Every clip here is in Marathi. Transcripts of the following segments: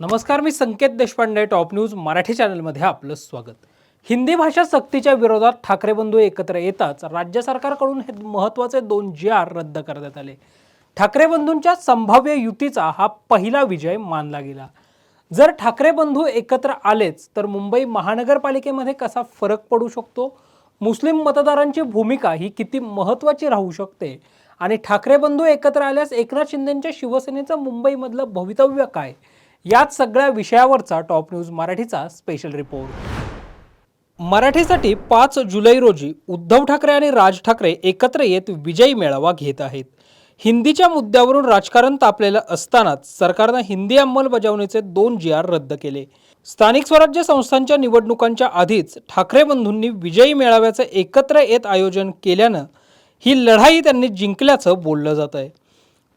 नमस्कार मी संकेत देशपांडे टॉप न्यूज मराठी चॅनलमध्ये आपलं स्वागत. हिंदी भाषा सक्तीच्या विरोधात ठाकरे बंधू एकत्र येताच राज्य सरकारकडून हे महत्त्वाचे दोन जी आर रद्द करण्यात आले. ठाकरे बंधूंच्या संभाव्य युतीचा हा पहिला विजय मानला गेला. जर ठाकरे बंधू एकत्र आलेच तर मुंबई महानगरपालिकेमध्ये कसा फरक पडू शकतो? मुस्लिम मतदारांची भूमिका ही किती महत्त्वाची राहू शकते? आणि ठाकरे बंधू एकत्र आल्यास एकनाथ शिंदेंच्या शिवसेनेचं मुंबईमधलं भवितव्य काय? याच सगळ्या विषयावरचा टॉप न्यूज मराठीचा स्पेशल रिपोर्ट मराठीसाठी पाच जुलै रोजी उद्धव ठाकरे आणि राज ठाकरे एकत्र येत विजयी मेळावा घेत आहेत. हिंदीच्या मुद्द्यावरून राजकारण तापलेलं असतानाच सरकारनं हिंदी अंमलबजावणीचे दोन जी आर रद्द केले. स्थानिक स्वराज्य संस्थांच्या निवडणुकांच्या आधीच ठाकरे बंधूंनी विजयी मेळाव्याचं एकत्र येत आयोजन केल्यानं ही लढाई त्यांनी जिंकल्याचं बोललं जात आहे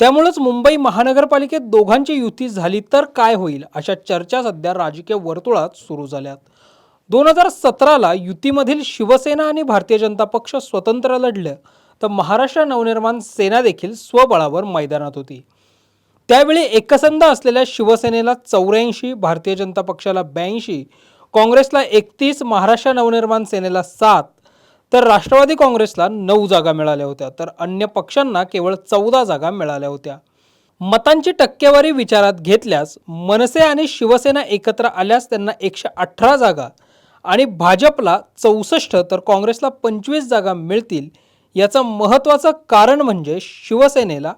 त्यामुळंच मुंबई महानगरपालिकेत दोघांची युती झाली तर काय होईल अशा चर्चा सध्या राजकीय वर्तुळात सुरू झाल्यात. दोन हजार सतराला युतीमधील शिवसेना आणि भारतीय जनता पक्ष स्वतंत्र लढलं तर महाराष्ट्र नवनिर्माण सेना देखील स्वबळावर मैदानात होती. त्यावेळी एकसंध असलेल्या शिवसेनेला चौऱ्याऐंशी भारतीय जनता पक्षाला ब्याऐंशी काँग्रेसला एकतीस महाराष्ट्र नवनिर्माण सेनेला सात तर राष्ट्रवादी काँग्रेसला नऊ जागा मिळाल्या होत्या तर अन्य पक्षांना केवळ चौदा जागा मिळाल्या होत्या. मतांची टक्केवारी विचारात घेतल्यास मनसे आणि शिवसेना एकत्र आल्यास त्यांना एकशे अठरा जागा आणि भाजपला चौसष्ट तर काँग्रेसला पंचवीस जागा मिळतील. याचं महत्त्वाचं कारण म्हणजे शिवसेनेला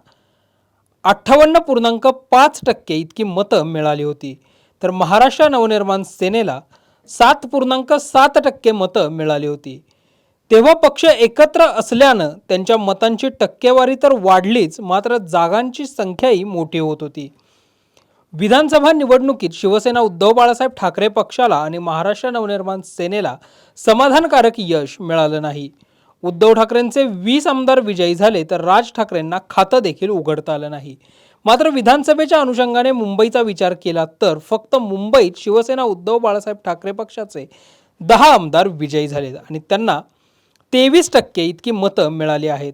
अठ्ठावन्न पूर्णांक पाच टक्के इतकी मतं मिळाली होती. तर महाराष्ट्र नवनिर्माण सेनेला सात पूर्णांक सात टक्के मतं मिळाली होती. तेव्हा पक्ष एकत्र असल्यानं त्यांच्या मतांची टक्केवारी तर वाढलीच मात्र जागांची संख्याही मोठी होत होती. विधानसभा निवडणुकीत शिवसेना उद्धव बाळासाहेब ठाकरे पक्षाला आणि महाराष्ट्र नवनिर्माण सेनेला समाधानकारक यश मिळालं नाही. उद्धव ठाकरेंचे वीस आमदार विजयी झाले तर राज ठाकरेंना खातं देखील उघडता आलं नाही. मात्र विधानसभेच्या अनुषंगाने मुंबईचा विचार केला तर फक्त मुंबईत शिवसेना उद्धव बाळासाहेब ठाकरे पक्षाचे दहा आमदार विजयी झाले आणि त्यांना तेवीस टक्के इतकी मतं मिळाली आहेत.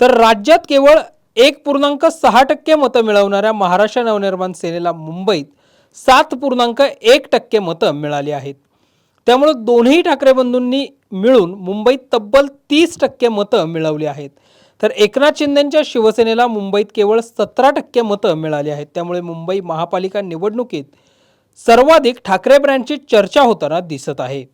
तर राज्यात केवळ एक पूर्णांक सहा टक्के मतं मिळवणाऱ्या महाराष्ट्र नवनिर्माण सेनेला मुंबईत सात पूर्णांक एक टक्के मतं मिळाली आहेत. त्यामुळे दोन्ही ठाकरे बंधूंनी मिळून मुंबईत तब्बल तीस टक्के मतं मिळवली आहेत. तर एकनाथ शिंदेच्या शिवसेनेला मुंबईत केवळ सतरा टक्के मतं मिळाली आहेत. त्यामुळे मुंबई महापालिका निवडणुकीत सर्वाधिक ठाकरे ब्रँडची चर्चा होताना दिसत आहे.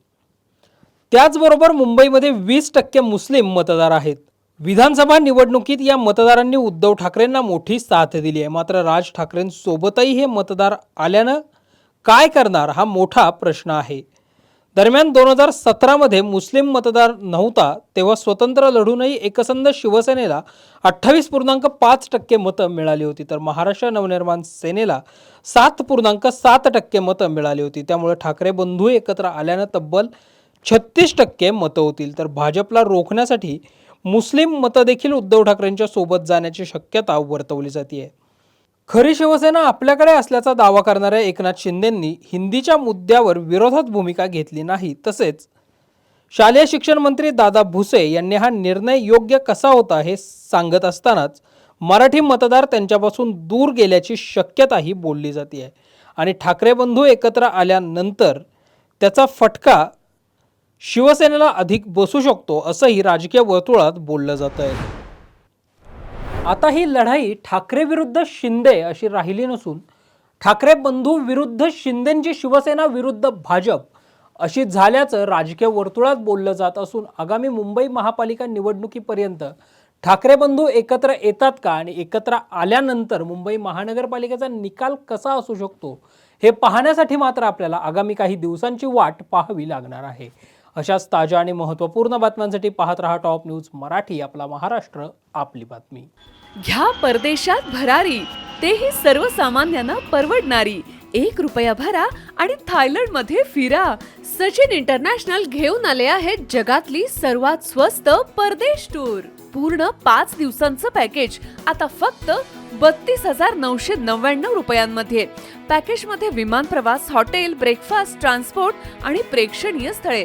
त्याचबरोबर मुंबईमध्ये वीस टक्के मुस्लिम मतदार आहेत. विधानसभा निवडणुकीत या मतदारांनी उद्धव ठाकरेंना मोठी साथ दिली आहे. मात्र राज ठाकरेंसोबतही हे मतदार आल्यानं काय करणार हा मोठा प्रश्न आहे. दरम्यान दोन हजार सतरामध्ये मुस्लिम मतदार नव्हता तेव्हा स्वतंत्र लढूनही एकसंध शिवसेनेला अठ्ठावीस पूर्णांक पाच टक्के मतं मिळाली होती. तर महाराष्ट्र नवनिर्माण सेनेला सात पूर्णांक सात टक्के मतं मिळाली होती. त्यामुळे ठाकरे बंधू एकत्र आल्यानं तब्बल छत्तीस टक्के मतं होतील. तर भाजपला रोखण्यासाठी मुस्लिम मतं देखील उद्धव ठाकरेंच्या सोबत जाण्याची शक्यता वर्तवली जाते खरी शिवसेना आपल्याकडे असल्याचा दावा करणाऱ्या एकनाथ शिंदेंनी हिंदीच्या मुद्द्यावर विरोधात भूमिका घेतली नाही. तसेच शालेय शिक्षण मंत्री दादा भुसे यांनी हा निर्णय योग्य कसा होता हे सांगत असतानाच मराठी मतदार त्यांच्यापासून दूर गेल्याची शक्यताही बोलली जाते आहे आणि ठाकरे बंधू एकत्र आल्यानंतर त्याचा फटका शिवसेनेला अधिक बसू शकतो असंही राजकीय वर्तुळात बोललं जात आहे आता ही लढाई ठाकरे विरुद्ध शिंदे अशी राहिली नसून ठाकरे बंधू विरुद्ध शिंदेंची शिवसेना विरुद्ध भाजप अशी झाल्याचं राजकीय वर्तुळात बोललं जात असून आगामी मुंबई महापालिका निवडणुकीपर्यंत ठाकरे बंधू एकत्र येतात का आणि एकत्र आल्यानंतर मुंबई महानगरपालिकेचा निकाल कसा असू शकतो हे पाहण्यासाठी मात्र आपल्याला आगामी काही दिवसांची वाट पाहावी लागणार आहे. अशाच ताज्या आणि महत्त्वपूर्ण बातम्यांसाठी पाहत रहा टॉप न्यूज मराठी आपला महाराष्ट्र आपली बातमी. घ्या परदेशात भरारी तेही सर्वसामान्यांना परवडणारी. एक रुपया भरा आणि थायलंडमध्ये फिरा. सचिन इंटरनॅशनल घेऊन आले आहेत जगातली सर्वात स्वस्त परदेश टूर. पूर्ण पाच दिवसांचं पॅकेज आता फक्त बत्तीस हजार नऊशे नव्याण्णव रुपयांमध्ये. पॅकेजमध्ये विमान प्रवास हॉटेल ब्रेकफास्ट ट्रान्सपोर्ट आणि प्रेक्षणीय स्थळे.